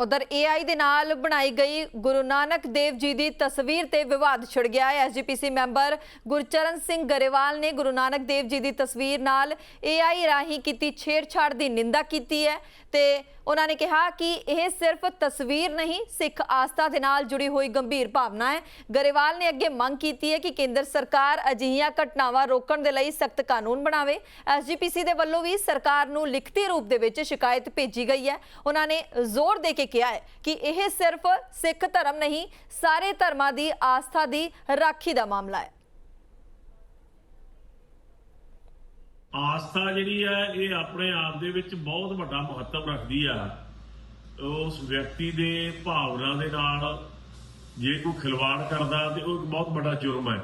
ਉਧਰ AI ਦੇ ਨਾਲ ਬਣਾਈ ਗਈ ਗੁਰੂ ਨਾਨਕ ਦੇਵ ਜੀ ਦੀ ਤਸਵੀਰ ਤੇ ਵਿਵਾਦ ਛਿੜ ਗਿਆ ਹੈ। ਐਸਜੀਪੀਸੀ ਮੈਂਬਰ ਗੁਰਚਰਨ ਸਿੰਘ ਗਰੇਵਾਲ ਨੇ ਗੁਰੂ ਨਾਨਕ ਦੇਵ ਜੀ ਦੀ ਤਸਵੀਰ ਨਾਲ AI ਰਾਹੀਂ ਕੀਤੀ ਛੇੜਛਾੜ ਦੀ ਨਿੰਦਾ ਕੀਤੀ ਹੈ ਤੇ ਉਹਨਾਂ ਨੇ ਕਿਹਾ ਕਿ ਇਹ ਸਿਰਫ ਤਸਵੀਰ ਨਹੀਂ, ਸਿੱਖ ਆਸਥਾ ਦੇ ਨਾਲ ਜੁੜੀ ਹੋਈ ਗੰਭੀਰ ਭਾਵਨਾ ਹੈ। ਗਰੇਵਾਲ ਨੇ ਅੱਗੇ ਮੰਗ ਕੀਤੀ ਹੈ ਕਿ ਕੇਂਦਰ ਸਰਕਾਰ ਅਜਿਹੀਆਂ ਘਟਨਾਵਾਂ ਰੋਕਣ ਦੇ ਲਈ ਸਖਤ ਕਾਨੂੰਨ ਬਣਾਵੇ। ਐਸਜੀਪੀਸੀ ਦੇ ਵੱਲੋਂ ਵੀ ਸਰਕਾਰ ਨੂੰ ਲਿਖਤੀ ਰੂਪ ਦੇ ਵਿੱਚ ਸ਼ਿਕਾਇਤ ਭੇਜੀ ਗਈ ਹੈ। ਉਹਨਾਂ ਨੇ ਜ਼ੋਰ ਦੇ ਕੇ ਕਿਹਾ ਹੈ ਕਿ ਇਹ ਸਿਰਫ ਸਿੱਖ ਧਰਮ ਨਹੀਂ, ਸਾਰੇ ਧਰਮਾਂ ਦੀ ਆਸਥਾ ਦੀ ਰਾਖੀ ਦਾ ਮਾਮਲਾ ਹੈ। ਆਸਥਾ ਜਿਹੜੀ ਆ ਇਹ ਆਪਣੇ ਆਪ ਦੇ ਵਿੱਚ ਬਹੁਤ ਵੱਡਾ ਮਹੱਤਵ ਰੱਖਦੀ ਆ। ਉਸ ਵਿਅਕਤੀ ਦੇ ਭਾਵਨਾ ਦੇ ਨਾਲ ਜੇ ਕੋਈ ਖਿਲਵਾੜ ਕਰਦਾ ਤੇ ਉਹ ਇੱਕ ਬਹੁਤ ਵੱਡਾ ਜੁਰਮ ਹੈ।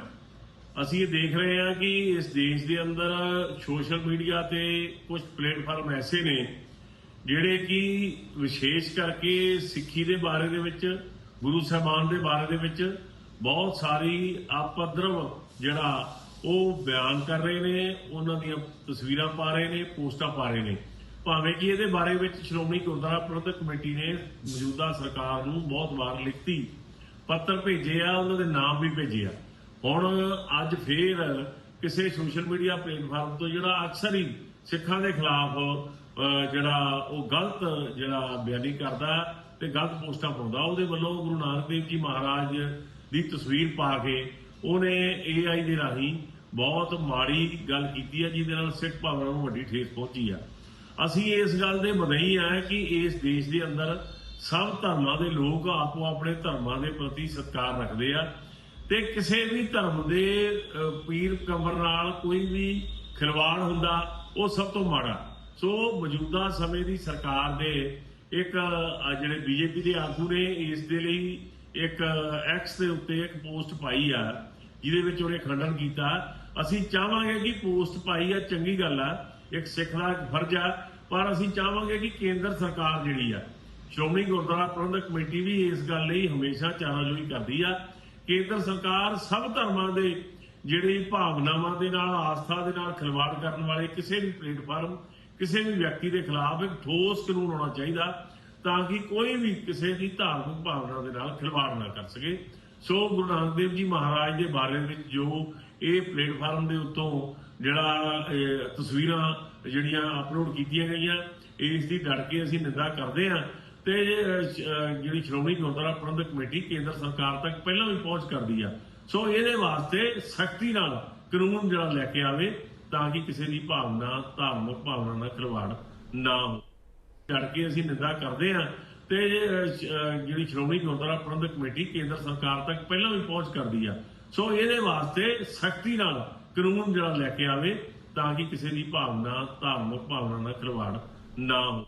ਅਸੀਂ ਇਹ ਦੇਖ ਰਹੇ ਹਾਂ ਕਿ ਇਸ ਦੇਸ਼ ਦੇ ਅੰਦਰ ਸੋਸ਼ਲ ਮੀਡੀਆ ਤੇ ਕੁਝ ਪਲੇਟਫਾਰਮ ਐਸੇ ਨੇ ਜਿਹੜੇ ਕਿ ਵਿਸ਼ੇਸ਼ ਕਰਕੇ ਸਿੱਖੀ ਦੇ ਬਾਰੇ ਦੇ ਵਿੱਚ, ਗੁਰੂ ਸਾਹਿਬਾਨ ਦੇ ਬਾਰੇ ਦੇ ਵਿੱਚ ਬਹੁਤ ਸਾਰੀ ਆਪਦਰਵ ਜਿਹੜਾ ਉਹ ਬਿਆਨ ਕਰ ਰਹੇ ਨੇ, ਉਹਨਾਂ ਦੀਆਂ ਤਸਵੀਰਾਂ ਪਾ ਰਹੇ ਨੇ, ਪੋਸਟਾਂ ਪਾ ਰਹੇ ਨੇ। ਭਾਵੇਂ ਕਿ ਇਹਦੇ ਬਾਰੇ ਵਿੱਚ ਸ਼੍ਰੋਮਣੀ ਗੁਰਦੁਆਰਾ ਪ੍ਰਬੰਧਕ ਕਮੇਟੀ ਨੇ ਮੌਜੂਦਾ ਸਰਕਾਰ ਨੂੰ ਬਹੁਤ ਵਾਰ ਲਿਖਤੀ, ਪੱਤਰ ਭੇਜੇ ਆ, ਉਹਨਾਂ ਦੇ ਨਾਮ ਵੀ ਭੇਜੇ ਆ। ਹੁਣ ਅੱਜ ਫੇਰ ਕਿਸੇ ਸੋਸ਼ਲ ਮੀਡੀਆ ਪਲੇਟਫਾਰਮ ਤੋਂ ਜਿਹੜਾ ਅਕਸਰ ਹੀ ਸਿੱਖਾਂ ਦੇ ਖਿਲਾਫ ਜਿਹੜਾ ਉਹ ਗਲਤ ਜਿਹੜਾ ਬਿਆਨੀ ਕਰਦਾ ਤੇ ਗਲਤ ਪੋਸਟਾਂ ਪਾਉਂਦਾ, ਉਹਦੇ ਵੱਲੋਂ ਗੁਰੂ ਨਾਨਕ ਦੇਵ ਜੀ ਮਹਾਰਾਜ ਦੀ ਤਸਵੀਰ ਪਾ ਕੇ ਉਹਨੇ AI ਦੇ ਰਾਹੀਂ ਬਹੁਤ ਮਾੜੀ ਗੱਲ ਕੀਤੀ ਹੈ, ਜਿਹਦੇ ਨਾਲ ਸਿੱਖ ਭਾਵਨਾ ਨੂੰ ਵੱਡੀ ਠੇਸ ਪਹੁੰਚੀ ਆ ਅਸੀਂ ਇਸ ਗੱਲ ਦੇ ਮਦਈ ਆ ਕਿ ਇਸ ਦੇਸ਼ ਦੇ ਅੰਦਰ ਸਭ ਧਰਮਾਂ ਦੇ ਲੋਕ ਆਪੋ ਆਪਣੇ ਧਰਮਾਂ ਦੇ ਪ੍ਰਤੀ ਸਤਿਕਾਰ ਰੱਖਦੇ ਆ ਤੇ ਕਿਸੇ ਵੀ ਧਰਮ ਦੇ ਪੀਰ ਕੰਬਰ ਨਾਲ ਕੋਈ ਵੀ ਖਿਲਵਾੜ ਹੁੰਦਾ, ਉਹ ਸਭ ਤੋਂ ਮਾੜਾ। ਸੋ ਮੌਜੂਦਾ ਸਮੇਂ ਦੀ ਸਰਕਾਰ ਦੇ ਇੱਕ ਅਹ, ਜਿਹੜੇ ਬੀਜੇਪੀ ਦੇ ਆਗੂ ਨੇ ਇਸ ਦੇ ਲਈ ਇੱਕ ਐਕਸ ਦੇ ਉੱਤੇ ਇੱਕ ਪੋਸਟ ਪਾਈ ਆ ਜਿਹਦੇ ਵਿੱਚ ਉਹਨੇ ਖੰਡਨ ਕੀਤਾ। ਅਸੀਂ ਚਾਹਾਂਗੇ ਕਿ ਪੋਸਟ ਪਾਈ ਆ ਚੰਗੀ ਗੱਲ ਆ ਇੱਕ ਸਿੱਖ ਦਾ ਇੱਕ ਫਰਜ਼ ਆ ਪਰ ਅਸੀਂ ਚਾਹਾਂਗੇ ਕਿ ਕੇਂਦਰ ਸਰਕਾਰ ਜਿਹੜੀ ਆ ਸ਼੍ਰੋਮਣੀ ਗੁਰਦੁਆਰਾ ਪ੍ਰਬੰਧਕ ਕਮੇਟੀ ਵੀ ਇਸ ਗੱਲ ਲਈ ਹਮੇਸ਼ਾ ਚਾਰਾਜੋਈ ਕਰਦੀ ਆ। ਕੇਂਦਰ ਸਰਕਾਰ ਸਭ ਧਰਮਾਂ ਦੇ ਜਿਹੜੇ ਭਾਵਨਾਵਾਂ ਦੇ ਨਾਲ ਆਸਥਾ ਦੇ ਨਾਲ ਖਿਲਵਾੜ ਕਰਨ ਵਾਲੇ ਕਿਸੇ ਵੀ ਪਲੇਟਫਾਰਮ ਕਿਸੇ ਵੀ ਵਿਅਕਤੀ ਦੇ ਖਿਲਾਫ ਇੱਕ ਠੋਸ ਕਾਨੂੰਨ ਹੋਣਾ ਚਾਹੀਦਾ ਤਾਂ ਕਿ ਕੋਈ ਵੀ ਕਿਸੇ ਦੀ ਧਾਰਮਿਕ ਭਾਵਨਾ ਦੇ ਨਾਲ ਖਿਲਵਾੜ ਨਾ ਕਰ ਸਕੇ। ਸੋ ਗੁਰੂ ਨਾਨਕ ਦੇਵ ਜੀ ਮਹਾਰਾਜ ਦੇ ਬਾਰੇ ਵਿੱਚ ਜੋ ਇਹ ਪਲੇਟਫਾਰਮ ਦੇ ਉੱਤੋਂ ਜਿਹੜਾ ਤਸਵੀਰਾਂ ਜਿਹੜੀਆਂ ਅਪਲੋਡ ਕੀਤੀਆਂ ਗਈਆਂ, ਇਸ ਦੀ ਡਟ ਕੇ ਅਸੀਂ ਨਿੰਦਾ ਕਰਦੇ ਹਾਂ ਤੇ ਜਿਹੜੀ ਸ਼੍ਰੋਮਣੀ ਗੁਰਦੁਆਰਾ ਪ੍ਰਬੰਧਕ ਕਮੇਟੀ ਕੇਂਦਰ ਸਰਕਾਰ ਤੱਕ ਪਹਿਲਾਂ ਵੀ ਪਹੁੰਚ ਕਰਦੀ ਆ। ਸੋ ਇਹਦੇ ਵਾਸਤੇ ਸਖਤੀ ਨਾਲ ਕਾਨੂੰਨ ਜਿਹੜਾ ਲੈ ਕੇ ਆਵੇ। ਤਾਂ ਕਿ ਕਿਸੇ ਦੀ ਭਾਵਨਾ, ਧਾਰਮਿਕ ਭਾਵਨਾ ਨਾਲ ਖਿਲਵਾੜ ਨਾ ਹੋ ਡਟ ਕੇ ਅਸੀਂ ਨਿੰਦਾ ਕਰਦੇ ਹਾਂ ਤੇ ਜਿਹੜੀ ਸ਼੍ਰੋਮਣੀ ਗੁਰਦੁਆਰਾ ਪ੍ਰਬੰਧਕ ਕਮੇਟੀ ਕੇਂਦਰ ਸਰਕਾਰ ਤੱਕ ਪਹਿਲਾਂ ਵੀ ਪਹੁੰਚ ਕਰਦੀ ਆ। ਸੋ ਇਹਦੇ ਵਾਸਤੇ ਸਖਤੀ ਨਾਲ ਕਾਨੂੰਨ ਜਿਹੜਾ ਲੈ ਕੇ ਆਵੇ ਤਾਂ ਕਿ ਕਿਸੇ ਦੀ ਭਾਵਨਾ, ਧਾਰਮਿਕ ਭਾਵਨਾ ਨਾਲ ਖਿਲਵਾੜ ਨਾ ਹੋ